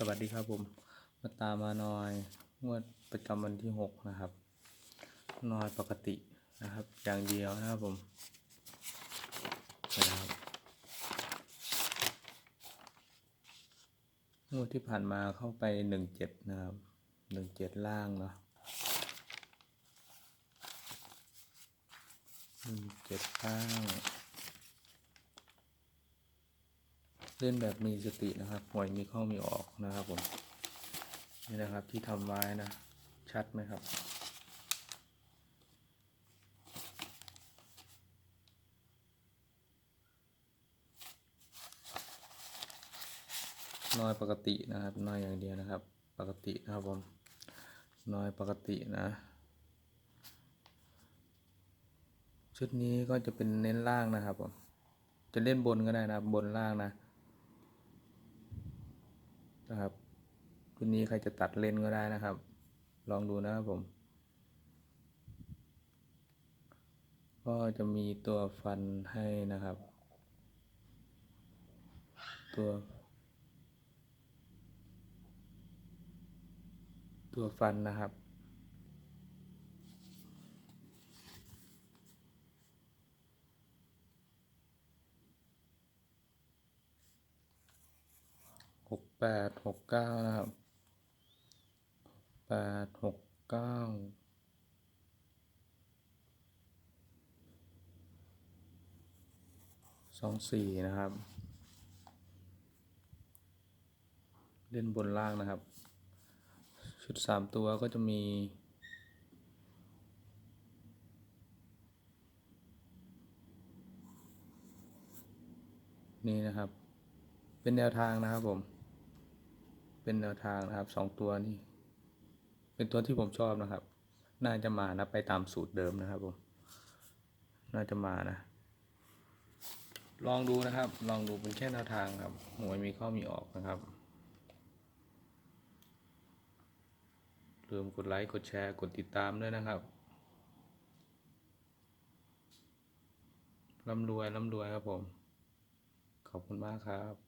สวัสดีครับผม มาตามมาหน่อยงวดประจำวันที่หกนะครับนอยปกตินะครับ อย่างเดียวนะครับผมนะครับงวดที่ผ่านมาเข้าไปหนึ่งเจ็ดนะครับหนึ่งเจ็ดล่างเนาะหนึ่งเจ็ดล่าง เล่นแบบมีสตินะครับหวยมีเข้ามีออกนะครับผม นี่นะครับที่ทำไว้นะ ชัดไหมครับ น้อยปกตินะครับ น้อยอย่างเดียวนะครับ ปกตินะครับผม น้อยปกตินะ ชุดนี้ก็จะเป็นเน้นล่างนะครับผมจะเล่นบนก็ได้นะครับบนล่างนะ นะครับรุ่นี้ใครจะตัดเล่นก็ได้นะครับ ลองดูนะครับผม ก็จะมีตัวฟันให้นะครับ ตัว ตัวฟันนะครับ หกแปดหกเก้านะครับแปดหกเก้าสองสี่นะครับ เล่นบนล่างนะครับ ชุดสามตัวก็จะมีนี่นะครับ เป็นแนวทางนะครับผม เป็นแนวทางนะครับสองตัวนี้ เป็นตัวที่ผมชอบนะครับ น่าจะมานะไปตามสูตรเดิมนะครับผมน่าจะมานะ ลองดูนะครับ ลองดูเป็นแค่แนวทางครับหวยมีข้ามีออกนะครับลืมกดไลค์กดแชร์กดติดตามด้วยนะครับร่ำรวยร่ำรวยครับผม ขอบคุณมากครับ